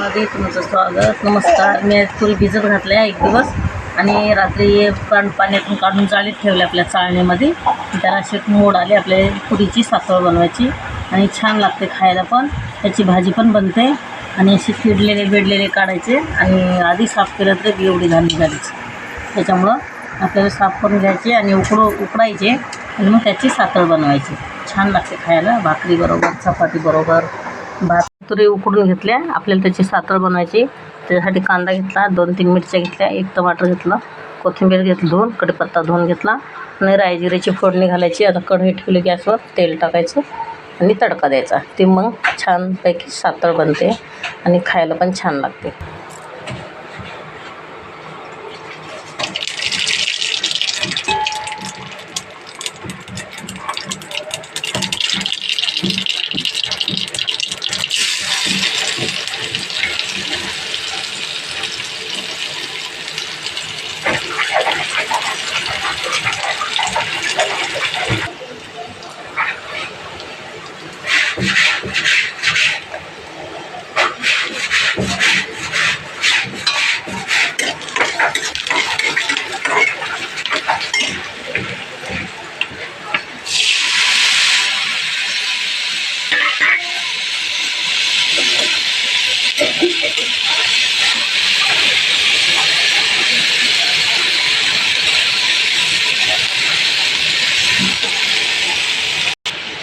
चॅनलमध्ये तुमचं स्वागत. नमस्कार. मी फुल भिजत घातलं आहे एक दिवस. आणि रात्री हे पाण्यातून काढून चाळीत ठेवले आपल्या चाळणीमध्ये. त्याला असे मोड आले आपल्या पुरीची साखर बनवायची. आणि छान लागते खायला पण. त्याची भाजी पण बनते. आणि असे किडलेले बिडलेले काढायचे. आणि आधी साफ केलं तर एवढी घाण निघालीच त्याच्यामुळं आपल्याला साफ करून घ्यायचे आणि उकडू उकडायचे. आणि मग त्याची साखर बनवायची. छान लागते खायला. भाकरी बरोबर चपाती बरोबर भात तुरी उकडून घेतल्या. आपल्याला त्याची सातळ बनवायची. त्याच्यासाठी कांदा घेतला दोन तीन मिरच्या घेतल्या एक टमाटर घेतलं कोथिंबीर घेतली धुवून कढीपत्ता धुवून घेतला. आणि रायजिऱ्याची फोडणी घालायची. आता कढई ठेवली गॅसवर तेल टाकायचं आणि तडका द्यायचा. ती मग छानपैकी सातळ बनते आणि खायला पण छान लागते.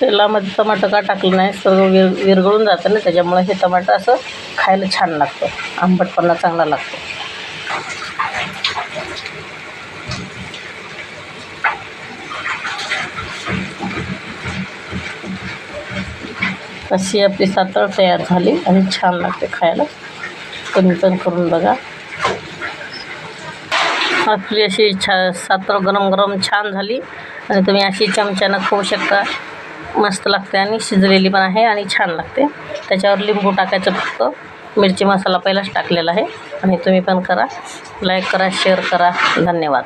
तेलामध्ये टमाटर का टाकलं नाही? सर्व विर विरघळून जातं ना त्याच्यामुळे हे टमाटर असं खायला छान लागतं. आंबटपणा चांगला लागतो. अशी आपली सातळ तयार झाली आणि छान लागते खायला. कमी पण करून बघा. आपली अशी छा सातळ गरम गरम छान झाली. आणि तुम्ही अशी चमच्यानं खाऊ शकता. मस्त लागते आणि शिजलेली पण आहे आणि छान लागते. त्याच्यावर लिंबू टाकायचं फक्त. मिरची मसाला पहिलाच टाकलेला आहे. आणि तुम्ही पण करा. लाईक करा शेअर करा. धन्यवाद.